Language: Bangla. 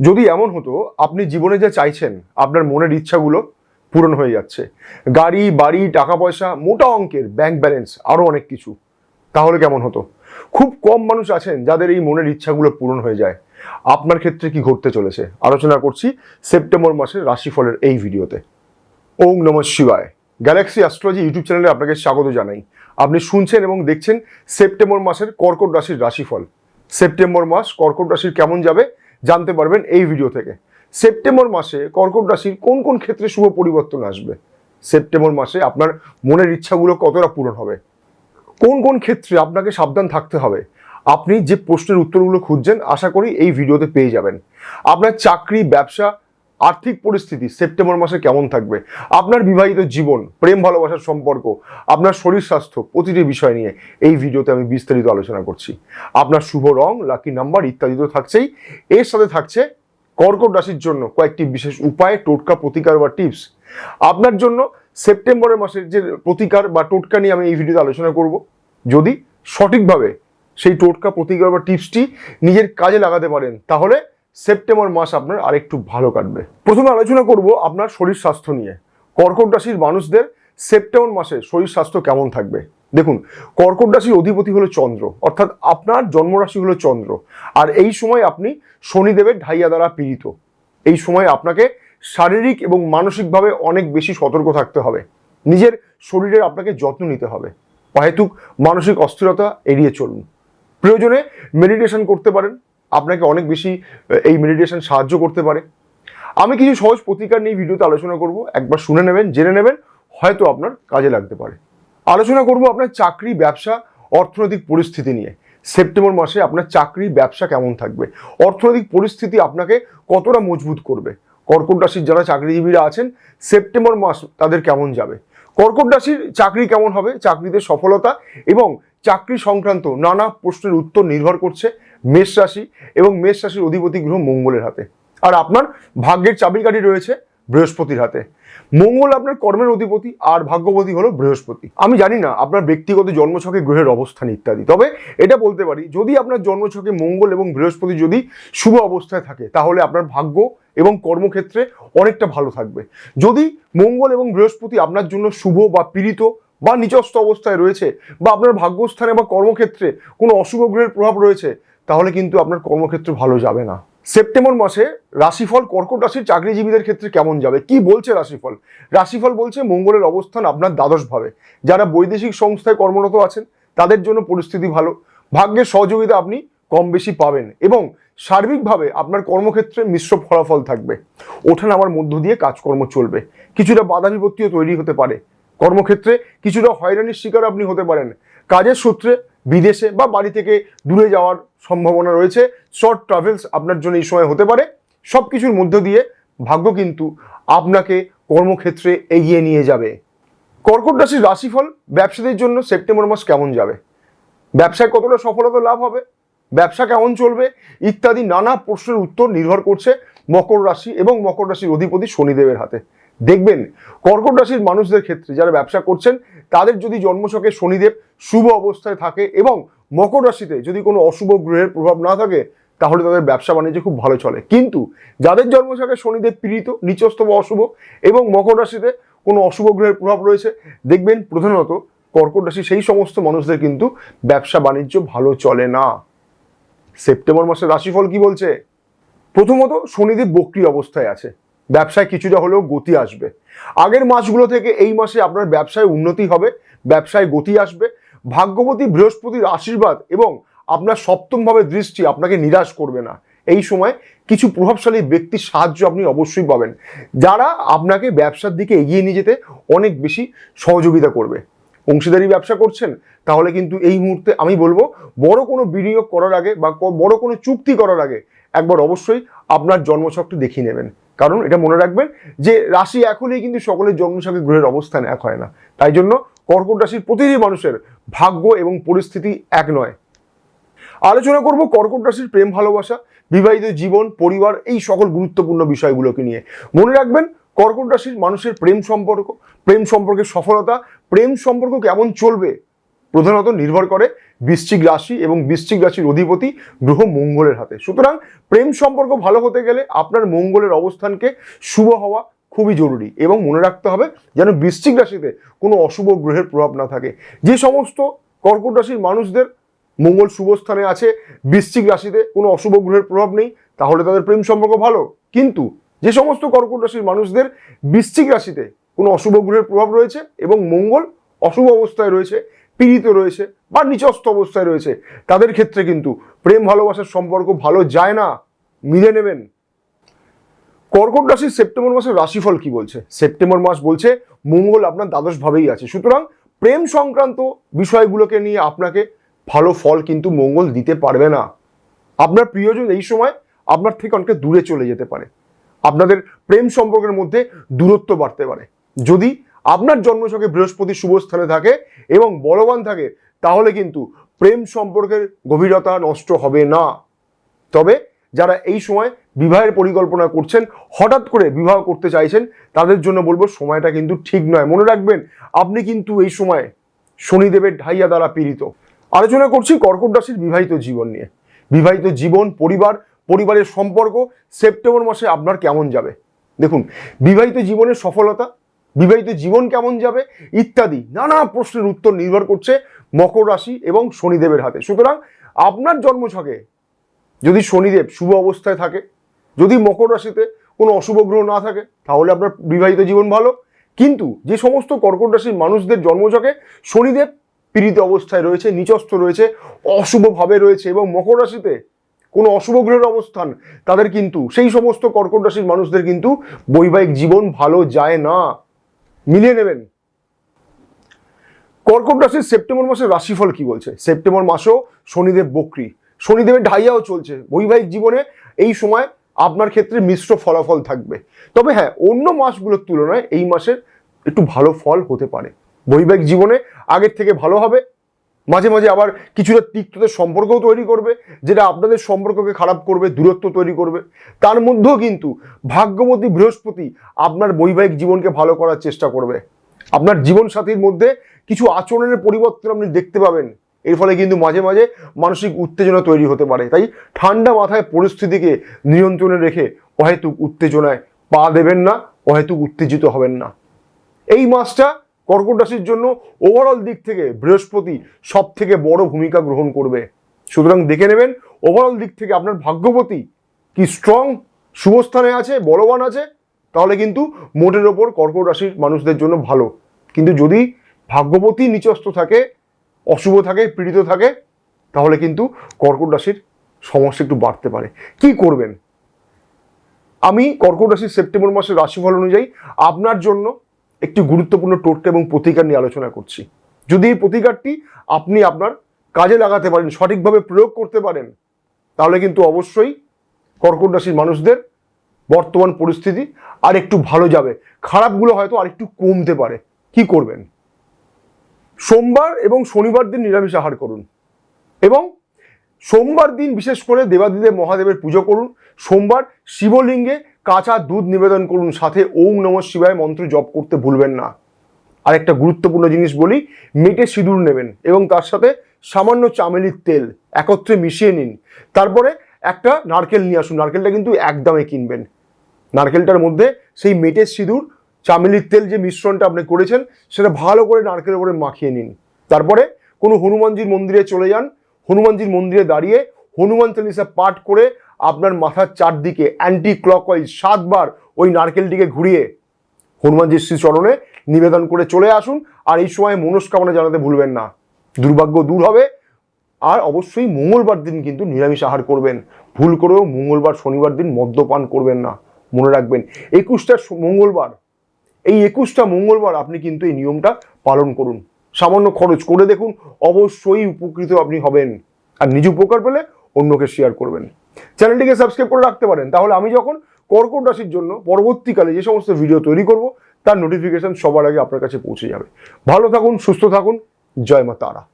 যদি এমন হতো, আপনি জীবনে যা চাইছেন, আপনার মনের ইচ্ছাগুলো পূরণ হয়ে যাচ্ছে। গাড়ি, বাড়ি টাকা পয়সা মোটা অঙ্কের ব্যাংক ব্যালেন্স আরও অনেক কিছু। তাহলে কেমন হতো? খুব কম মানুষ আছেন যাদের এই মনের ইচ্ছাগুলো পূরণ হয়ে যায়। আপনার ক্ষেত্রে কি ঘটতে চলেছে? আলোচনা করছি সেপ্টেম্বর মাসের রাশিফলের এই ভিডিওতে। ওং নম শিবায়। গ্যালাক্সি অ্যাস্ট্রোলজি ইউটিউব চ্যানেলে আপনাকে স্বাগত জানাই। আপনি শুনছেন এবং দেখছেন সেপ্টেম্বর মাসের কর্কট রাশির রাশিফল। সেপ্টেম্বর মাস কর্কট রাশির কেমন যাবে? জানতে পারবেন এই ভিডিও থেকে। সেপ্টেম্বর মাসে কর্কট রাশির কোন কোন ক্ষেত্রে শুভ পরিবর্তন আসবে? সেপ্টেম্বর মাসে আপনার মনের ইচ্ছাগুলো কতটা পূরণ হবে? কোন কোন ক্ষেত্রে আপনাকে সাবধান থাকতে হবে? আপনি যে প্রশ্নের উত্তরগুলো খুঁজছেন, আশা করি এই ভিডিওতে পেয়ে যাবেন। আপনার চাকরি, ব্যবসা আর্থিক পরিস্থিতি সেপ্টেম্বর মাসে কেমন থাকবে? আপনার বিবাহিত জীবন, প্রেম, ভালোবাসার সম্পর্ক, আপনার শরীর স্বাস্থ্য, প্রতিটি বিষয় নিয়ে এই ভিডিওতে আমি বিস্তারিত আলোচনা করছি। আপনার শুভ রং লাকি নাম্বার ইত্যাদি তো থাকছেই। এর সাথে থাকছে কর্কট রাশির জন্য কয়েকটি বিশেষ উপায়, টোটকা প্রতিকার বা টিপস। আপনার জন্য সেপ্টেম্বরের মাসের যে প্রতিকার বা টোটকা নিয়ে আমি এই ভিডিওতে আলোচনা করব। যদি সঠিকভাবে সেই টোটকা, প্রতিকার বা টিপসটি নিজের কাজে লাগাতে পারেন, তাহলে সেপ্টেম্বর মাস আপনার আরেকটু ভালো কাটবে। প্রথমে আলোচনা করব আপনার শরীর স্বাস্থ্য নিয়ে। কর্কট রাশির মানুষদের সেপ্টেম্বর মাসে শরীর স্বাস্থ্য কেমন থাকবে? দেখুন, কর্কট রাশির অধিপতি হলো চন্দ্র, অর্থাৎ আপনার জন্মরাশি হলো চন্দ্র। আর এই সময় আপনি শনিদেবের ঢাইয়া দ্বারা পীড়িত। এই সময় আপনাকে শারীরিক এবং মানসিকভাবে অনেক বেশি সতর্ক থাকতে হবে। নিজের শরীরের আপনাকে যত্ন নিতে হবে। অহেতুক মানসিক অস্থিরতা এড়িয়ে চলুন। প্রয়োজনে মেডিটেশন করতে পারেন। আপনাকে অনেক বেশি এই মেডিটেশন সাহায্য করতে পারে। আমি কিছু সহজ প্রতিকার নিয়ে ভিডিওতে আলোচনা করব। একবার শুনে নেবেন, জেনে নেবেন, হয়তো আপনার কাজে লাগতে পারে। আলোচনা করব আপনার চাকরি, ব্যবসা, অর্থনৈতিক পরিস্থিতি নিয়ে। সেপ্টেম্বর মাসে আপনার চাকরি, ব্যবসা কেমন থাকবে? অর্থনৈতিক পরিস্থিতি আপনাকে কতটা মজবুত করবে? কর্কট রাশির যারা চাকরিজীবীরা আছেন, সেপ্টেম্বর মাস তাদের কেমন যাবে? কর্কট রাশির চাকরি কেমন হবে? চাকরিতে সফলতা এবং চাকরি সংক্রান্ত নানা প্রশ্নের উত্তর নির্ভর করছে। মেষ রাশি এবং মেষ রাশির অধিপতি গ্রহ মঙ্গলের হাতে। আর আপনার ভাগ্যের চাবিকাঠি রয়েছে বৃহস্পতির হাতে। মঙ্গল আপনার কর্মের অধিপতি, আর ভাগ্যপতি হলো বৃহস্পতি। আমি জানি না আপনার ব্যক্তিগত জন্মছকে গ্রহের অবস্থান ইত্যাদি, তবে এটা বলতে পারি, যদি আপনার জন্মছকে মঙ্গল এবং বৃহস্পতি যদি শুভ অবস্থায় থাকে, তাহলে আপনার ভাগ্য এবং কর্মক্ষেত্রে অনেকটা ভালো থাকবে। যদি মঙ্গল এবং বৃহস্পতি আপনার জন্য শুভ বা পীড়িত বা নিচস্থ অবস্থায় রয়েছে, বা আপনার ভাগ্যস্থানে বা কর্মক্ষেত্রে কোনো অশুভ গ্রহের প্রভাব রয়েছে তাহলে কিন্তু আপনার কর্মক্ষেত্র ভালো যাবে না। সেপ্টেম্বর মাসে রাশিফল, কর্কট রাশির চাকরিজীবীদের ক্ষেত্রে কেমন যাবে? কি বলছে রাশিফল? রাশিফল বলছে, মঙ্গলের অবস্থান আপনার দ্বাদশ ভাবে। যারা বৈদেশিক সংস্থায় কর্মরত আছেন, তাদের জন্য পরিস্থিতি ভালো। ভাগ্যের সহযোগিতা আপনি কম বেশি পাবেন এবং সার্বিকভাবে আপনার কর্মক্ষেত্রে মিশ্র ফলাফল থাকবে। ওঠানামার মধ্য দিয়ে কাজকর্ম চলবে। কিছুটা বাধা বিপত্তিও তৈরি হতে পারে। কর্মক্ষেত্রে কিছুটা হয়রানির শিকার আপনি হতে পারেন। কাজের সূত্রে বিদেশে বা বাড়ি থেকে দূরে যাওয়ার সম্ভাবনা রয়েছে। শর্ট ট্রাভেলস আপনার জন্য এই সময় হতে পারে। সব কিছুর মধ্য দিয়ে ভাগ্য কিন্তু আপনাকে কর্মক্ষেত্রে এগিয়ে নিয়ে যাবে। কর্কট রাশির রাশিফল ব্যবসাদের জন্য সেপ্টেম্বর মাস কেমন যাবে? ব্যবসায় কতটা সফলতা লাভ হবে? ব্যবসা কেমন চলবে? ইত্যাদি নানা প্রশ্নের উত্তর নির্ভর করছে মকর রাশি এবং মকর রাশির অধিপতি শনিদেবের হাতে। দেখবেন, কর্কট রাশির মানুষদের ক্ষেত্রে যারা ব্যবসা করছেন, তাদের যদি জন্মছকে শনিদেব শুভ অবস্থায় থাকে এবং মকর রাশিতে যদি কোনো অশুভ গ্রহের প্রভাব না থাকে, তাহলে তাদের ব্যবসা বাণিজ্য খুব ভালো চলে। কিন্তু যাদের জন্মছকে শনিদেব পীড়িত, নিচস্থ বা অশুভ এবং মকর রাশিতে কোনো অশুভ গ্রহের প্রভাব রয়েছে, দেখবেন প্রধানত কর্কট রাশি সেই সমস্ত মানুষদের কিন্তু ব্যবসা বাণিজ্য ভালো চলে না। সেপ্টেম্বর মাসের রাশিফল কি বলছে? প্রথমত শনিদেব বক্রি অবস্থায় আছে। ব্যবসায় কিছুটা হলেও গতি আসবে। আগের মাসগুলো থেকে এই মাসে আপনার ব্যবসায় উন্নতি হবে, ব্যবসায় গতি আসবে ভাগ্যবতী বৃহস্পতির আশীর্বাদ এবং আপনার সপ্তমভাবে দৃষ্টি আপনাকে নিরাশ করবে না। এই সময় কিছু প্রভাবশালী ব্যক্তির সাহায্য আপনি অবশ্যই পাবেন। যারা আপনাকে ব্যবসার দিকে এগিয়ে নিয়ে যেতে অনেক বেশি সহযোগিতা করবে। অংশীদারি ব্যবসা করছেন, তাহলে কিন্তু এই মুহূর্তে আমি বলব, বড় কোনো বিনিয়োগ করার আগে বা বড় কোনো চুক্তি করার আগে একবার অবশ্যই আপনার জন্মছকটি দেখিয়ে নেবেন। কারণ এটা মনে রাখবেন যে রাশি হলেই কিন্তু সকলের জন্মছকে গ্রহের অবস্থান এক হয় না। তাই জন্য কর্কট রাশির প্রতিটি মানুষের ভাগ্য এবং পরিস্থিতি এক নয়। আলোচনা করব কর্কট রাশির প্রেম, ভালোবাসা, বিবাহিত জীবন, পরিবার, এই সকল গুরুত্বপূর্ণ বিষয়গুলোকে নিয়ে। মনে রাখবেন কর্কট রাশির মানুষের প্রেম সম্পর্ক, প্রেম সম্পর্কের সফলতা, প্রেম সম্পর্ক কেমন চলবে, প্রধানত নির্ভর করে বৃশ্চিক রাশি এবং বৃশ্চিক রাশির অধিপতি গ্রহ মঙ্গলের হাতে। সুতরাং প্রেম সম্পর্ক ভালো হতে গেলে আপনার মঙ্গলের অবস্থানকে শুভ হওয়া খুবই জরুরি এবং মনে রাখতে হবে যেন বৃশ্চিক রাশিতে কোনো অশুভ গ্রহের প্রভাব না থাকে। যে সমস্ত কর্কট রাশির মানুষদের মঙ্গল শুভ স্থানে আছে, বৃশ্চিক রাশিতে কোনো অশুভ গ্রহের প্রভাব নেই, তাহলে তাদের প্রেম সম্পর্ক ভালো। কিন্তু যে সমস্ত কর্কট রাশির মানুষদের বৃশ্চিক রাশিতে কোনো অশুভ গ্রহের প্রভাব রয়েছে এবং মঙ্গল অশুভ অবস্থায় রয়েছে, পীড়িত রয়েছে বা নিচস্থ অবস্থায় রয়েছে, তাদের ক্ষেত্রে কিন্তু প্রেম ভালোবাসার সম্পর্ক ভালো যায় না। মিলে নেবেন। কর্কট রাশির সেপ্টেম্বর মাসের রাশিফল কি বলছে? সেপ্টেম্বর মাস বলছে, মঙ্গল আপনার দ্বাদশ ভাবেই আছে। সুতরাং প্রেম সংক্রান্ত বিষয়গুলোকে নিয়ে আপনাকে ভালো ফল কিন্তু মঙ্গল দিতে পারবে না। আপনার প্রিয়জন এই সময় আপনার থেকে অনেকটা দূরে চলে যেতে পারে। আপনাদের প্রেম সম্পর্কের মধ্যে দূরত্ব বাড়তে পারে। যদি আপনার জন্মছকে বৃহস্পতি শুভ স্থানে থাকে এবং বলবান থাকে, তাহলে কিন্তু প্রেম সম্পর্কের গভীরতা নষ্ট হবে না। তবে যারা এই সময় বিবাহের পরিকল্পনা করছেন, হঠাৎ করে বিবাহ করতে চাইছেন, তাদের জন্য বলব সময়টা কিন্তু ঠিক নয়। মনে রাখবেন, আপনি কিন্তু এই সময় শনিদেবের ঢাইয়া দ্বারা পীড়িত। আলোচনা করছি কর্কট রাশির বিবাহিত জীবন নিয়ে। বিবাহিত জীবন, পরিবার, পরিবারের সম্পর্ক, সেপ্টেম্বর মাসে আপনার কেমন যাবে? দেখুন, বিবাহিত জীবনের সফলতা, বিবাহিত জীবন কেমন যাবে, ইত্যাদি নানা প্রশ্নের উত্তর নির্ভর করছে মকর রাশি এবং শনিদেবের হাতে। সুতরাং আপনার জন্মছকে যদি শনিদেব শুভ অবস্থায় থাকে, যদি মকর রাশিতে কোনো অশুভ গ্রহ না থাকে, তাহলে আপনার বিবাহিত জীবন ভালো। কিন্তু যে সমস্ত কর্কট রাশির মানুষদের জন্মছকে শনিদেব পীড়িত অবস্থায় রয়েছে, নিচস্থ রয়েছে অশুভভাবে রয়েছে এবং মকর রাশিতে কোনো অশুভ গ্রহের অবস্থান, তাদের কিন্তু, সেই সমস্ত কর্কট রাশির মানুষদের কিন্তু বৈবাহিক জীবন ভালো যায় না। মিলিয়ে নেবেন। কর্কট রাশির সেপ্টেম্বর মাসের রাশিফল কি বলছে? সেপ্টেম্বর মাসেও শনিদেব বক্রি। শনিদেবের ঢাইয়াও চলছে। বৈবাহিক জীবনে এই সময় আপনার ক্ষেত্রে মিশ্র ফলাফল থাকবে। তবে হ্যাঁ অন্য মাসগুলোর তুলনায় এই মাসের একটু ভালো ফল হতে পারে। বৈবাহিক জীবনে আগের থেকে ভালো হবে। মাঝে মাঝে আবার কিছুটা তিক্ততার সম্পর্কও তৈরি করবে, যেটা আপনাদের সম্পর্ককে খারাপ করবে, দূরত্ব তৈরি করবে। তার মধ্যেও কিন্তু ভাগ্যবতী বৃহস্পতি আপনার বৈবাহিক জীবনকে ভালো করার চেষ্টা করবে। আপনার জীবনসাথীর মধ্যে কিছু আচরণের পরিবর্তন আপনি দেখতে পাবেন। এর ফলে কিন্তু মাঝে মাঝে মানসিক উত্তেজনা তৈরি হতে পারে। তাই ঠান্ডা মাথায় পরিস্থিতিকে নিয়ন্ত্রণে রেখে অহেতুক উত্তেজনায় পা দেবেন না, অহেতুক উত্তেজিত হবেন না। এই মাসটা কর্কট রাশির জন্য ওভারঅল দিক থেকে বৃহস্পতি সব থেকে বড় ভূমিকা গ্রহণ করবে। সুতরাং দেখে নেবেন ওভারঅল দিক থেকে আপনার ভাগ্যবতী কি স্ট্রং শুভস্থানে আছে, বলবান আছে, তাহলে কিন্তু মোটের ওপর কর্কট রাশির মানুষদের জন্য ভালো। কিন্তু যদি ভাগ্যবতী নিচস্থ থাকে অশুভ থাকে, পীড়িত থাকে, তাহলে কিন্তু কর্কট রাশির সমস্যা একটু বাড়তে পারে। কি করবেন? আমি কর্কট রাশির সেপ্টেম্বর মাসের রাশিফল অনুযায়ী আপনার জন্য একটি গুরুত্বপূর্ণ টোটকা এবং প্রতিকার নিয়ে আলোচনা করছি। যদি এই প্রতিকারটি আপনি আপনার কাজে লাগাতে পারেন, সঠিকভাবে প্রয়োগ করতে পারেন, তাহলে কিন্তু অবশ্যই কর্কট রাশির মানুষদের বর্তমান পরিস্থিতি আর একটু ভালো যাবে। খারাপগুলো হয়তো আর একটু কমতে পারে। কি করবেন? সোমবার এবং শনিবার দিন নিরামিষ আহার করুন। এবং সোমবার দিন বিশেষ করে দেবাদিদেব মহাদেবের পুজো করুন। সোমবার শিবলিঙ্গে কাঁচা দুধ নিবেদন করুন। সাথে ওম নম শিবায় মন্ত্র জপ করতে ভুলবেন না। আর একটা গুরুত্বপূর্ণ জিনিস বলি, মেটে সিঁদুর নেবেন এবং তার সাথে সামান্য চামেলির তেল একত্রে মিশিয়ে নিন। তারপরে একটা নারকেল নিয়ে আসুন। নারকেলটা কিন্তু একদমে কিনবেন। নারকেলটার মধ্যে সেই মেটের সিঁদুর চামেলির তেল যে মিশ্রণটা আপনি করেছেন, সেটা ভালো করে নারকেলের উপরে মাখিয়ে নিন। তারপরে কোনো হনুমানজির মন্দিরে চলে যান। হনুমানজির মন্দিরে দাঁড়িয়ে হনুমান চালিসা পাঠ করে আপনার মাথার চারদিকে অ্যান্টি ক্লকওয়াইজ সাতবার ওই নারকেলটিকে ঘুরিয়ে হনুমানজির শ্রী চরণে নিবেদন করে চলে আসুন। আর এই সময় মনস্কামনা জানাতে ভুলবেন না। দুর্ভাগ্য দূর হবে। আর অবশ্যই মঙ্গলবার দিন কিন্তু নিরামিষ আহার করবেন। ভুল করেও মঙ্গলবার, শনিবার দিন মদ্যপান করবেন না। মনে রাখবেন, একুশটা মঙ্গলবার এই একুশটা মঙ্গলবার আপনি কিন্তু এই নিয়মটা পালন করুন। সামান্য খরচ করে দেখুন, অবশ্যই উপকৃত আপনি হবেন। আর নিজ উপকার পেলে অন্যকে শেয়ার করবেন। চ্যানেলটিকে সাবস্ক্রাইব করে রাখতে পারেন। তাহলে আমি যখন কর্কট রাশির জন্য পরবর্তীকালে যে সমস্ত ভিডিও তৈরি করব, তার নোটিফিকেশন সবার আগে আপনার কাছে পৌঁছে যাবে। ভালো থাকুন, সুস্থ থাকুন। জয় মা তারা।